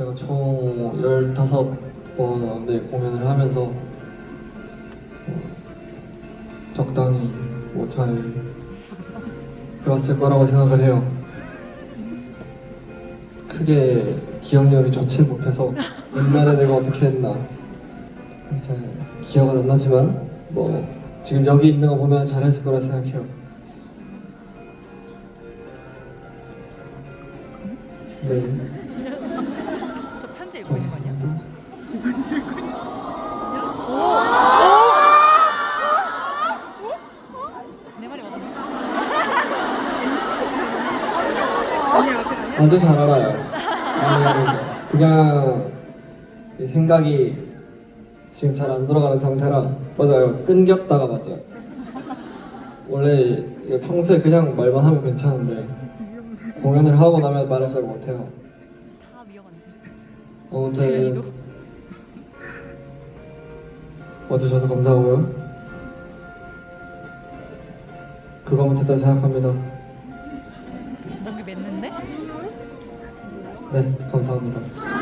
저희가 총 15번의 공연을 하면서 어, 적당히 뭐잘 해왔을 거라고 생각을 해요. 크게 기억력이 좋진 못해서 옛날에 내가 어떻게 했나 잘 기억은 안 나지만 뭐 지금 여기 있는 거 보면 잘했을 거라 생각해요. 네. 맞았나? 아주 잘 알아요. 그냥 이 생각이 지금 잘 안 돌아가는 상태라 맞아요. 끊겼다가 맞죠. 원래 평소에 그냥 말만 하면 괜찮은데 공연을 하고 나면 말을 잘 못해요. 다 위험한데. 아무튼 주연이도? 와주셔서 감사하고요. 그거만 됐다 생각합니다. 목이 맸는데? 네, 감사합니다.